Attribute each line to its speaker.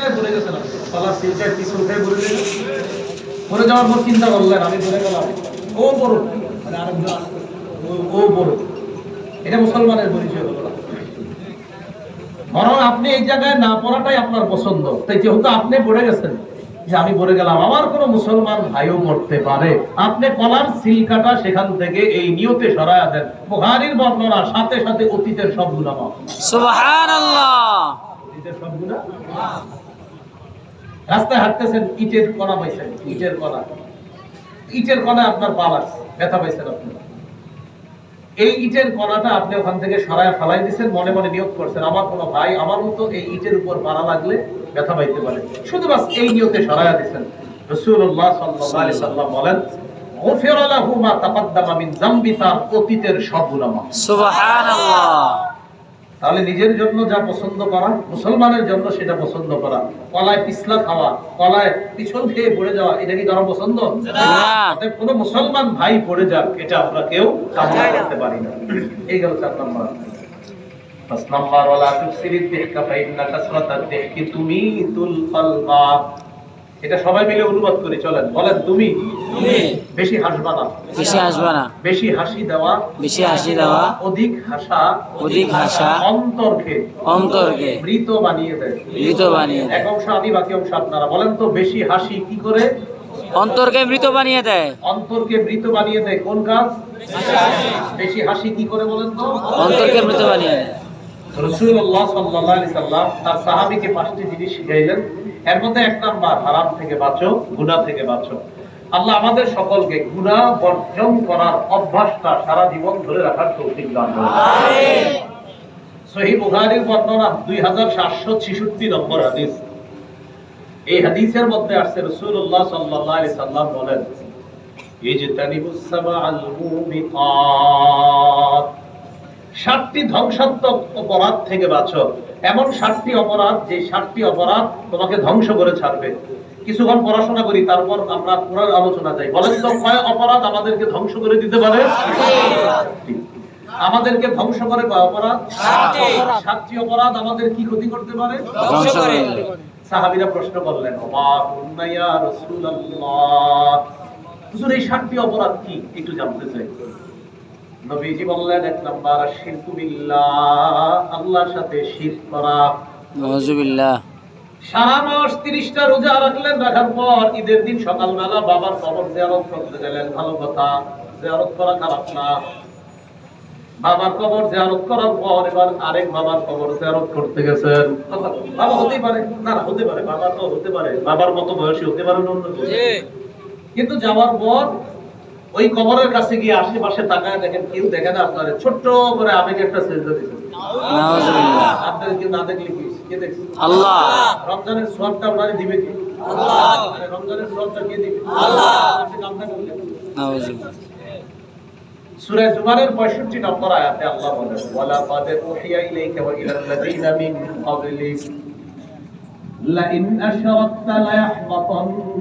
Speaker 1: গেছেন খেয়ে গেলেন যাওয়ার পর চিন্তা করলেন আমি গেলাম। ও বড়। মানে আরেকজন ও- বড়। এটা মুসলমানের পরিচয় হলো বরং আপনি এই জায়গায় না পড়াটাই আপনার পছন্দ। তাই যেহেতু আপনি পড়ে গেছেন যে আমি পড়ে গেলাম আমার কোন মুসলমান ভাইও পড়তে পারে। আপনি কলার সিলকাটা সেখান থেকে এই নিয়তে সরায়া দেন। বুহারির বর্ণনা সাথে সাথে অতীতের সব গুণা অতীতের সব গুণা রাস্তায় হাঁটতেছেন, ইটের কণা পাইছেন, ইটের কণা। ইটের কণা আপনার পা লাগছে ব্যথা পাইছেন আপনি। এই ইটের কণাটা আপনি ওখান থেকে সরায় ফালাই দিচ্ছেন মনে মনে নিয়োগ করছেন। আমার কোনো ভাই আমার মতো এই ইটের উপর পাড়া লাগলে ব্যথা পাইতে পারে। শুধু বাস এই নিয়তে সরায়া দিচ্ছেন রসুল্লাহ আলাইহি সাল্লাম বলেন মা তার অতীতের সব মাফ।
Speaker 2: সুবহানাল্লাহ।
Speaker 1: তাহলে নিজের জন্য যা পছন্দ করা মুসলমানের জন্য সেটা পছন্দ করা। কলায় পিছলা খাওয়া কলায় পিছন খেয়ে পড়ে যাওয়া এটা কি কারও পছন্দ?
Speaker 2: না।
Speaker 1: কোনো মুসলমান ভাই পড়ে যাক এটা আমরা কেউ কামনা করতে পারি না। এই গেল চার নম্বর। পাঁচ নম্বর ওয়ালা তুসিরিদ দিহকা ফাইন্না কাসরাতাদ দিহকি তুমিতুল কলবা এটা সবাই মিলে অনুবাদ করি চলেন। বলেন তুমি। বেশি হাসবা না।
Speaker 2: বেশি আসবে না।
Speaker 1: বেশি হাসি দেওয়া।
Speaker 2: বেশি হাসি দেওয়া।
Speaker 1: অধিক হাসা।
Speaker 2: অধিক হাসা।
Speaker 1: অন্তরকে।
Speaker 2: অন্তরকে।
Speaker 1: মৃত বানিয়ে দেয়।
Speaker 2: মৃত বানিয়ে
Speaker 1: এক অংশ আমি বাকি অংশ আপনারা বলেন তো বেশি হাসি কি করে?
Speaker 2: অন্তরকে মৃত বানিয়ে দেয়।
Speaker 1: অন্তরকে মৃত বানিয়ে দেয় কোন কাজ? বেশি হাসি কি করে বলেন তো?
Speaker 2: অন্তরকে মৃত বানিয়ে দেয়।
Speaker 1: রসুল্লাহ আলাইহি সাল্লাম তার সাহাবীকে পাঁচটি জিনিস শিখাইলেন। এর মধ্যে এক নাম্বার হারাম থেকে বাঁচো গুনাহ থেকে বাঁচো। আল্লাহ আমাদের সকলকে গুনাহ বর্জন করার অভ্যাসটা সারা জীবন ধরে রাখার তৌফিক দান করুন। সহিহ বুখারীর বর্ণনা 2766 নম্বর হাদিস। এই হাদিসের মধ্যে আসছে রাসূলুল্লাহ সাল্লাল্লাহু আলাইহি সাল্লাম বলেন সাবআল সাতটি ধ্বংসাত্মক অপরাধ থেকে বাঁচো। এমন সাতটি অপরাধ যে সাতটি অপরাধ তোমাকে ধ্বংস করে ছাড়বে। কিছুক্ষণ পড়াশোনা করি তারপর আমরা পুরার আলোচনা যাই। বলেন তো কয় অপরাধ আমাদেরকে ধ্বংস করে দিতে পারে? আমাদেরকে ধ্বংস করে কয় অপরাধ? সাতটি। অপরাধ আমাদের কি ক্ষতি করতে পারে?
Speaker 2: ধ্বংস করে। দেয়।
Speaker 1: সাহাবীরা প্রশ্ন করলেন ওমা কুন্না রাসূলুল্লাহ? হুজুর এই সাতটি অপরাধ কি? একটু জানতে চাই। নবীজি বললেন এক নাম্বার শিরকু বিল্লাহ আল্লাহর সাথে শিরক করা।
Speaker 2: নজুবিল্লাহ
Speaker 1: সারা মাস তিরিশটা রোজা রাখলেন রাখার পর ঈদের দিন সকালবেলা বাবার কবর জিয়ারত করতে গেলেন। ভালো কথা জিয়ারত করা খারাপ না। বাবার কবর জিয়ারত করার পর এবার আরেক বাবার কবর জিয়ারত করতে গেছেন। বাবা হতেই পারে। না না হতে পারে। বাবা তো হতে পারে। বাবার মতো বয়সী হতে পারে অন্য কিন্তু যাওয়ার পর ওই কবরের কাছে গিয়ে আশেপাশে তাকায় দেখেন কেউ দেখে না আপনার। ছোট্ট করে আবেগে একটা সেজদা দিয়েছেন আপনার কেউ না দেখলে কি? কে দেখছে?
Speaker 2: আল্লাহ।
Speaker 1: রমজানের সোয়াবটা ওনারে দিবে কি? আল্লাহ। রমজানের সোয়াবটা কে দিবে? আল্লাহ। আপনি কামনা করলেন সূরা জুমারের 65 নম্বর আয়াতে আল্লাহ বলেন ওয়ালা কাদ উহিয়া ইলাইকা ওয়া ইলাল লাযিনা মিন ক্বাবলিক লা আশরাকতা লা ইয়াহবাতান